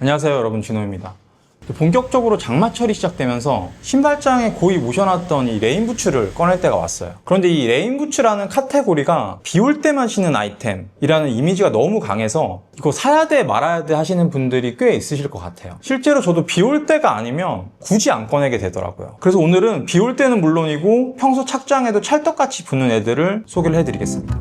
안녕하세요 여러분. 진호입니다. 본격적으로 장마철이 시작되면서 신발장에 고이 모셔놨던 이 레인부츠를 꺼낼 때가 왔어요. 그런데 이 레인부츠라는 카테고리가 비 올 때만 신는 아이템이라는 이미지가 너무 강해서 이거 사야 돼 말아야 돼 하시는 분들이 꽤 있으실 것 같아요. 실제로 저도 비 올 때가 아니면 굳이 안 꺼내게 되더라고요. 그래서 오늘은 비 올 때는 물론이고 평소 착장에도 찰떡같이 붙는 애들을 소개를 해드리겠습니다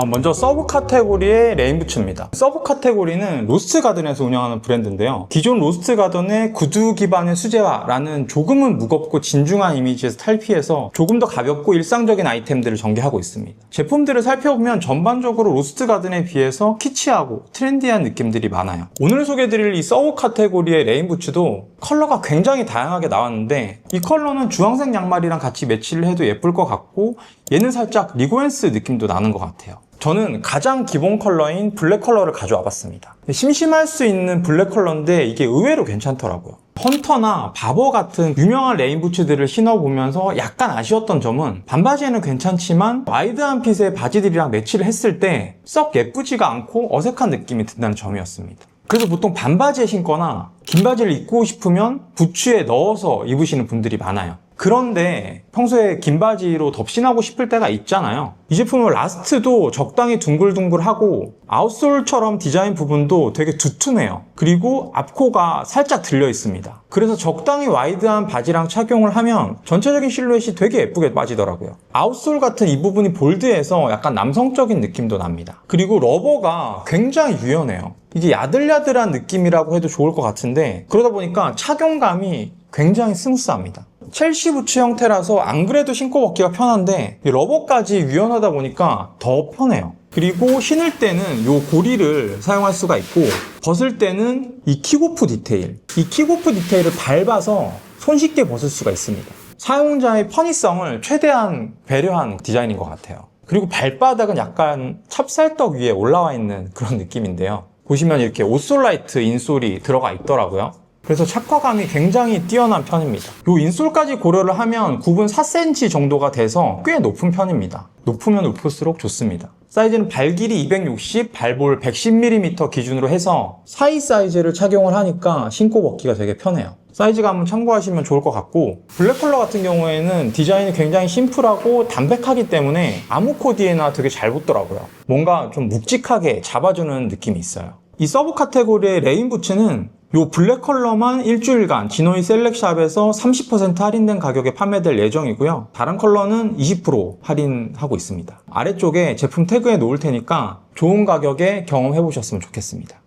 어, 먼저 서브 카테고리의 레인부츠입니다. 서브 카테고리는 로스트 가든에서 운영하는 브랜드인데요. 기존 로스트 가든의 구두 기반의 수제화라는 조금은 무겁고 진중한 이미지에서 탈피해서 조금 더 가볍고 일상적인 아이템들을 전개하고 있습니다. 제품들을 살펴보면 전반적으로 로스트 가든에 비해서 키치하고 트렌디한 느낌들이 많아요. 오늘 소개해드릴 이 서브 카테고리의 레인부츠도 컬러가 굉장히 다양하게 나왔는데 이 컬러는 주황색 양말이랑 같이 매치를 해도 예쁠 것 같고 얘는 살짝 리고엔스 느낌도 나는 것 같아요. 저는 가장 기본 컬러인 블랙 컬러를 가져와 봤습니다. 심심할 수 있는 블랙 컬러인데 이게 의외로 괜찮더라고요. 헌터나 바버 같은 유명한 레인부츠들을 신어보면서 약간 아쉬웠던 점은 반바지에는 괜찮지만 와이드한 핏의 바지들이랑 매치를 했을 때 썩 예쁘지가 않고 어색한 느낌이 든다는 점이었습니다. 그래서 보통 반바지에 신거나 긴 바지를 입고 싶으면 부츠에 넣어서 입으시는 분들이 많아요. 그런데 평소에 긴 바지로 덥신하고 싶을 때가 있잖아요. 이 제품은 라스트도 적당히 둥글둥글하고 아웃솔처럼 디자인 부분도 되게 두툼해요. 그리고 앞코가 살짝 들려 있습니다. 그래서 적당히 와이드한 바지랑 착용을 하면 전체적인 실루엣이 되게 예쁘게 빠지더라고요. 아웃솔 같은 이 부분이 볼드해서 약간 남성적인 느낌도 납니다. 그리고 러버가 굉장히 유연해요. 이게 야들야들한 느낌이라고 해도 좋을 것 같은데 그러다 보니까 착용감이 굉장히 스무스합니다. 첼시 부츠 형태라서 안 그래도 신고 벗기가 편한데 이 러버까지 유연하다 보니까 더 편해요. 그리고 신을 때는 이 고리를 사용할 수가 있고 벗을 때는 이 킥오프 디테일 이 킥오프 디테일을 밟아서 손쉽게 벗을 수가 있습니다. 사용자의 편의성을 최대한 배려한 디자인인 것 같아요. 그리고 발바닥은 약간 찹쌀떡 위에 올라와 있는 그런 느낌인데요. 보시면 이렇게 옷솔라이트 인솔이 들어가 있더라고요. 그래서 착화감이 굉장히 뛰어난 편입니다. 이 인솔까지 고려를 하면 굽은 4cm 정도가 돼서 꽤 높은 편입니다. 높으면 높을수록 좋습니다. 사이즈는 발 길이 260, 발볼 110mm 기준으로 해서 사이 사이즈를 착용을 하니까 신고 벗기가 되게 편해요. 사이즈가 한번 참고하시면 좋을 것 같고 블랙 컬러 같은 경우에는 디자인이 굉장히 심플하고 담백하기 때문에 아무 코디에나 되게 잘 붙더라고요. 뭔가 좀 묵직하게 잡아주는 느낌이 있어요. 이 서브 카테고리의 레인 부츠는 요 블랙 컬러만 일주일간 진호이 셀렉샵에서 30% 할인된 가격에 판매될 예정이고요. 다른 컬러는 20% 할인하고 있습니다. 아래쪽에 제품 태그에 놓을 테니까 좋은 가격에 경험해 보셨으면 좋겠습니다.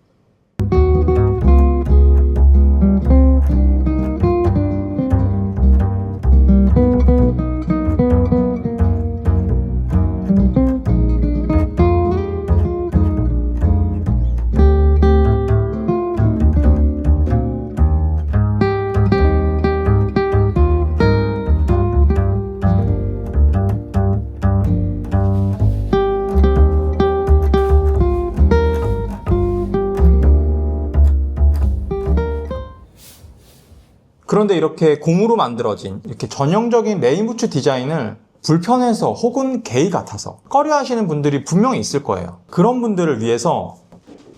그런데 이렇게 고무로 만들어진 이렇게 전형적인 레인부츠 디자인을 불편해서 혹은 게이 같아서 꺼려 하시는 분들이 분명히 있을 거예요. 그런 분들을 위해서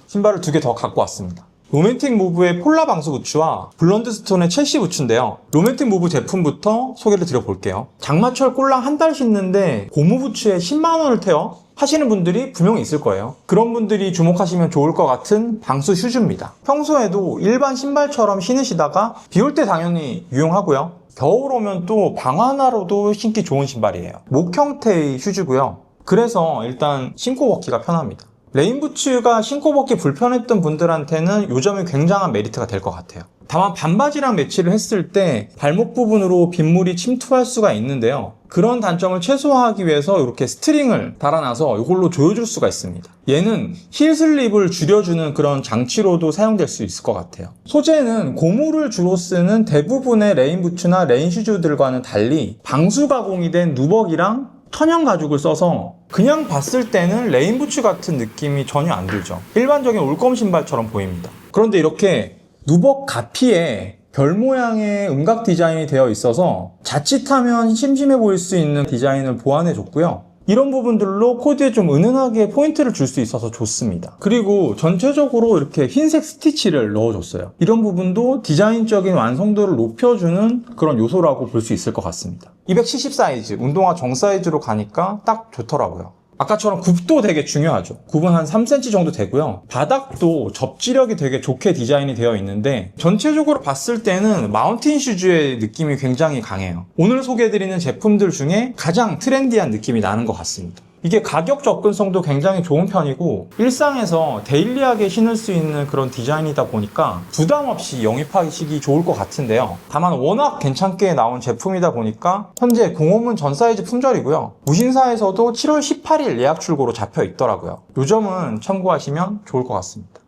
신발을 두 개 더 갖고 왔습니다. 로맨틱 무브의 폴라 방수 부츠와 블런드 스톤의 첼시 부츠인데요. 로맨틱 무브 제품부터 소개를 드려볼게요. 장마철 꼴랑 한 달 신는데 고무 부츠에 10만원을 태워 하시는 분들이 분명히 있을 거예요. 그런 분들이 주목하시면 좋을 것 같은 방수 슈즈입니다. 평소에도 일반 신발처럼 신으시다가 비 올 때 당연히 유용하고요. 겨울 오면 또 방 하나로도 신기 좋은 신발이에요. 목 형태의 슈즈고요. 그래서 일단 신고 벗기가 편합니다. 레인부츠가 신고 벗기 불편했던 분들한테는 이 점이 굉장한 메리트가 될 것 같아요. 다만 반바지랑 매치를 했을 때 발목 부분으로 빗물이 침투할 수가 있는데요. 그런 단점을 최소화하기 위해서 이렇게 스트링을 달아놔서 이걸로 조여줄 수가 있습니다. 얘는 힐 슬립을 줄여주는 그런 장치로도 사용될 수 있을 것 같아요. 소재는 고무를 주로 쓰는 대부분의 레인 부츠나 레인 슈즈들과는 달리 방수 가공이 된 누벅이랑 천연 가죽을 써서 그냥 봤을 때는 레인부츠 같은 느낌이 전혀 안 들죠. 일반적인 올검 신발처럼 보입니다. 그런데 이렇게 누벅 가피에 별 모양의 음각 디자인이 되어 있어서 자칫하면 심심해 보일 수 있는 디자인을 보완해 줬고요. 이런 부분들로 코디에 좀 은은하게 포인트를 줄 수 있어서 좋습니다. 그리고 전체적으로 이렇게 흰색 스티치를 넣어줬어요. 이런 부분도 디자인적인 완성도를 높여주는 그런 요소라고 볼 수 있을 것 같습니다. 270 사이즈, 운동화 정 사이즈로 가니까 딱 좋더라고요. 아까처럼 굽도 되게 중요하죠. 굽은 한 3cm 정도 되고요. 바닥도 접지력이 되게 좋게 디자인이 되어 있는데 전체적으로 봤을 때는 마운틴 슈즈의 느낌이 굉장히 강해요. 오늘 소개해드리는 제품들 중에 가장 트렌디한 느낌이 나는 것 같습니다. 이게 가격 접근성도 굉장히 좋은 편이고 일상에서 데일리하게 신을 수 있는 그런 디자인이다 보니까 부담 없이 영입하시기 좋을 것 같은데요. 다만 워낙 괜찮게 나온 제품이다 보니까 현재 공홈은 전 사이즈 품절이고요. 무신사에서도 7월 18일 예약 출고로 잡혀 있더라고요. 요 점은 참고하시면 좋을 것 같습니다.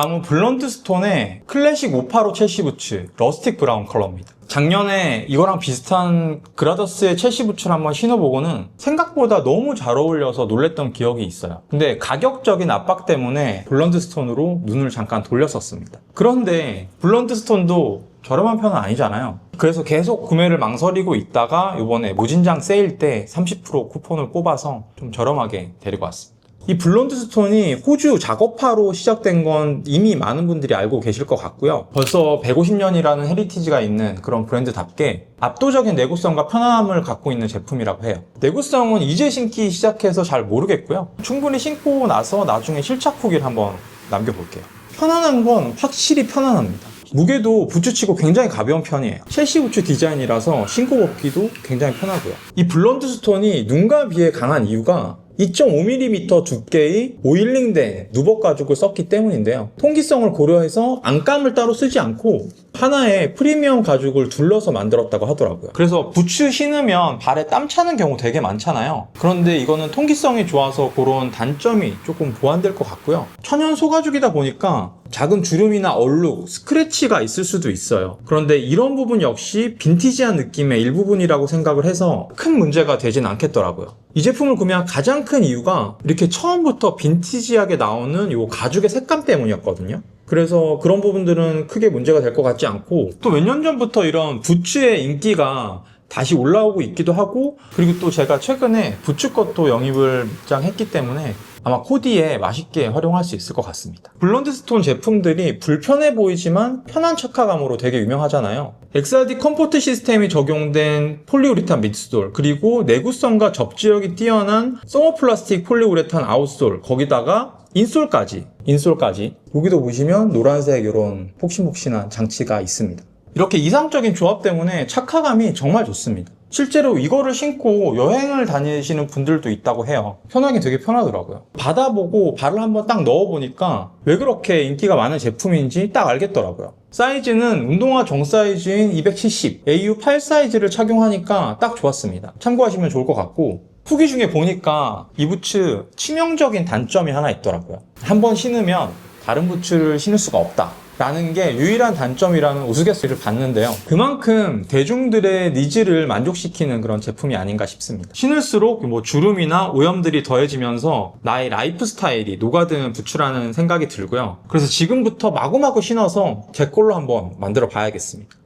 다음은 블런드 스톤의 클래식 585 첼시 부츠 러스틱 브라운 컬러입니다. 작년에 이거랑 비슷한 그라더스의 첼시 부츠를 한번 신어보고는 생각보다 너무 잘 어울려서 놀랬던 기억이 있어요. 근데 가격적인 압박 때문에 블런드 스톤으로 눈을 잠깐 돌렸었습니다. 그런데 블런드 스톤도 저렴한 편은 아니잖아요. 그래서 계속 구매를 망설이고 있다가 이번에 무진장 세일 때 30% 쿠폰을 뽑아서 좀 저렴하게 데리고 왔습니다. 이 블론드 스톤이 호주 작업화로 시작된 건 이미 많은 분들이 알고 계실 것 같고요. 벌써 150년이라는 헤리티지가 있는 그런 브랜드답게 압도적인 내구성과 편안함을 갖고 있는 제품이라고 해요. 내구성은 이제 신기 시작해서 잘 모르겠고요. 충분히 신고 나서 나중에 실착 후기를 한번 남겨볼게요. 편안한 건 확실히 편안합니다. 무게도 부츠치고 굉장히 가벼운 편이에요. 첼시 부츠 디자인이라서 신고 벗기도 굉장히 편하고요. 이 블론드 스톤이 눈과 비에 강한 이유가 2.5mm 두께의 오일링된 누벅 가죽을 썼기 때문인데요. 통기성을 고려해서 안감을 따로 쓰지 않고 하나의 프리미엄 가죽을 둘러서 만들었다고 하더라고요. 그래서 부츠 신으면 발에 땀 차는 경우 되게 많잖아요. 그런데 이거는 통기성이 좋아서 그런 단점이 조금 보완될 것 같고요. 천연 소가죽이다 보니까 작은 주름이나 얼룩, 스크래치가 있을 수도 있어요. 그런데 이런 부분 역시 빈티지한 느낌의 일부분이라고 생각을 해서 큰 문제가 되진 않겠더라고요. 이 제품을 구매한 가장 큰 이유가 이렇게 처음부터 빈티지하게 나오는 이 가죽의 색감 때문이었거든요. 그래서 그런 부분들은 크게 문제가 될 것 같지 않고 또 몇 년 전부터 이런 부츠의 인기가 다시 올라오고 있기도 하고 그리고 또 제가 최근에 부츠 것도 영입을 입장했기 때문에 아마 코디에 맛있게 활용할 수 있을 것 같습니다. 블론드 스톤 제품들이 불편해 보이지만 편한 착화감으로 되게 유명하잖아요. XRD 컴포트 시스템이 적용된 폴리우레탄 밑솔 그리고 내구성과 접지력이 뛰어난 서머 플라스틱 폴리우레탄 아웃솔 거기다가 인솔까지 인솔까지 여기도 보시면 노란색 이런 폭신폭신한 장치가 있습니다. 이렇게 이상적인 조합 때문에 착화감이 정말 좋습니다. 실제로 이거를 신고 여행을 다니시는 분들도 있다고 해요. 편하게 되게 편하더라고요. 받아보고 발을 한번 딱 넣어보니까 왜 그렇게 인기가 많은 제품인지 딱 알겠더라고요. 사이즈는 운동화 정 사이즈인 270, AU8 사이즈를 착용하니까 딱 좋았습니다. 참고하시면 좋을 것 같고 후기 중에 보니까 이 부츠 치명적인 단점이 하나 있더라고요. 한 번 신으면 다른 부츠를 신을 수가 없다. 라는 게 유일한 단점이라는 우스갯소리를 봤는데요. 그만큼 대중들의 니즈를 만족시키는 그런 제품이 아닌가 싶습니다. 신을수록 뭐 주름이나 오염들이 더해지면서 나의 라이프 스타일이 녹아드는 부츠라는 생각이 들고요. 그래서 지금부터 마구마구 신어서 제 걸로 한번 만들어 봐야겠습니다.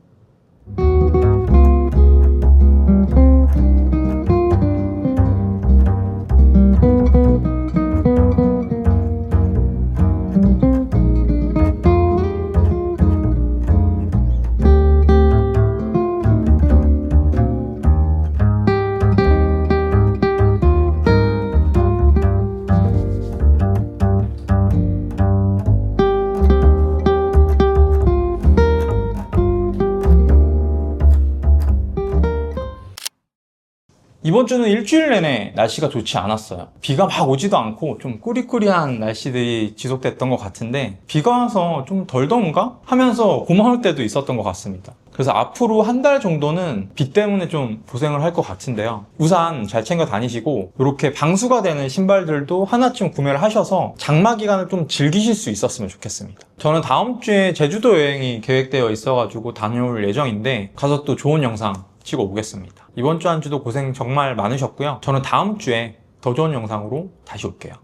이번 주는 일주일 내내 날씨가 좋지 않았어요. 비가 막 오지도 않고 좀 꾸리꾸리한 날씨들이 지속됐던 것 같은데 비가 와서 좀 덜 더운가? 하면서 고마울 때도 있었던 것 같습니다. 그래서 앞으로 한 달 정도는 비 때문에 좀 고생을 할 것 같은데요. 우산 잘 챙겨 다니시고 이렇게 방수가 되는 신발들도 하나쯤 구매를 하셔서 장마 기간을 좀 즐기실 수 있었으면 좋겠습니다. 저는 다음 주에 제주도 여행이 계획되어 있어가지고 다녀올 예정인데 가서 또 좋은 영상 찍어 오겠습니다. 이번 주 한 주도 고생 정말 많으셨고요. 저는 다음 주에 더 좋은 영상으로 다시 올게요.